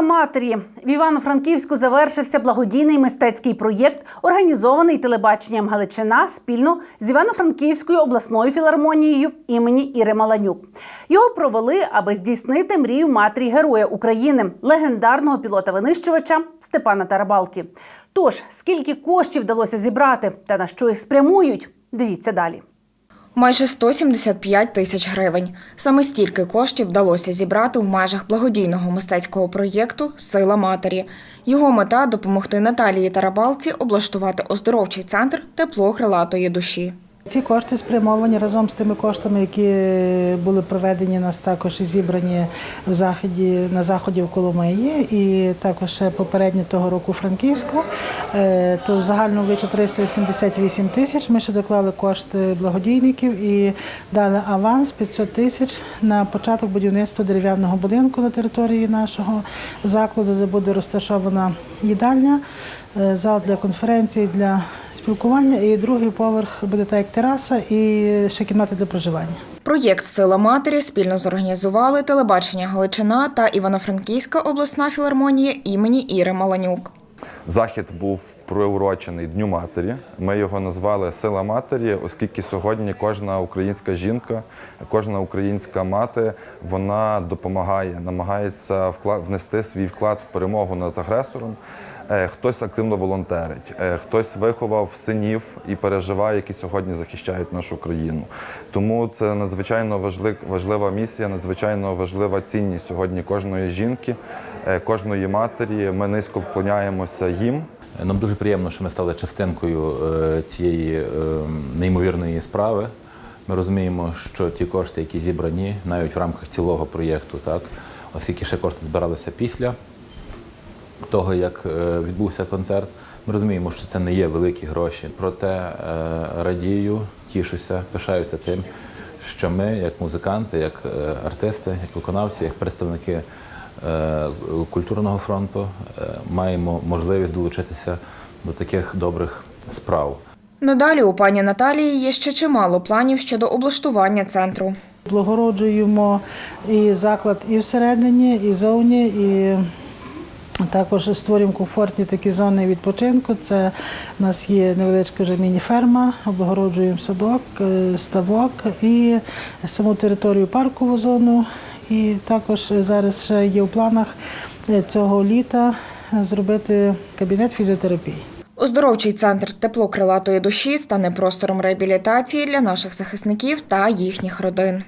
Сила матері в Івано-Франківську завершився благодійний мистецький проєкт, організований телебаченням Галичина спільно з Івано-Франківською обласною філармонією імені Іри Маланюк. Його провели, аби здійснити мрію матері Героя України, легендарного пілота-винищувача Степана Тарабалки. Тож, скільки коштів вдалося зібрати та на що їх спрямують, дивіться далі. Майже 175 тисяч гривень. Саме стільки коштів вдалося зібрати в межах благодійного мистецького проєкту Сила матері. Його мета допомогти Наталії Тарабалці облаштувати оздоровчий центр тепло крилатої душі. Ці кошти спрямовані разом з тими коштами, які були проведені нас також і зібрані в заході на заході в Коломиї, і також попередньо того року Франківську. Е, То в загальному вичу 388 тисяч. Ми ще доклали кошти благодійників і дали аванс 500 тисяч на початок будівництва дерев'яного будинку на території нашого закладу, де буде розташована їдальня. Е, Зал для конференцій, для спілкування, і другий поверх буде так як тераса, і ще кімнати для проживання. Проєкт Сила матері спільно зорганізували телебачення Галичина та Івано-Франківська обласна філармонія імені Іри Маланюк. Захід був приурочений Дню матері. Ми його назвали Сила матері, оскільки сьогодні кожна українська жінка, кожна українська мати вона допомагає, намагається внести свій вклад в перемогу над агресором. Е, Хтось активно волонтерить, е, хтось виховав синів і переживає, які сьогодні захищають нашу країну. Тому це надзвичайно важлива місія, надзвичайно важлива цінність сьогодні кожної жінки, е, кожної матері. Ми низько вклоняємося їм. Нам дуже приємно, що ми стали частинкою цієї неймовірної справи. Ми розуміємо, що ті кошти, які зібрані, навіть в рамках цілого проєкту, так, оскільки ще кошти збиралися після того, як е, відбувся концерт, ми розуміємо, що це не є великі гроші. Проте е, радію, тішуся, пишаюся тим, що ми, як музиканти, як е, артисти, як виконавці, як представники культурного фронту, маємо можливість долучитися до таких добрих справ. Надалі у пані Наталії є ще чимало планів щодо облаштування центру. Благороджуємо і заклад і всередині, і зовні, і також створюємо комфортні такі зони відпочинку. Це у нас є невеличка вже міні-ферма, облагороджуємо садок, е, ставок і саму територію паркову зону. І також зараз ще є в планах е, цього літа зробити кабінет фізіотерапії. Оздоровчий центр тепло крилатої душі стане простором реабілітації для наших захисників та їхніх родин.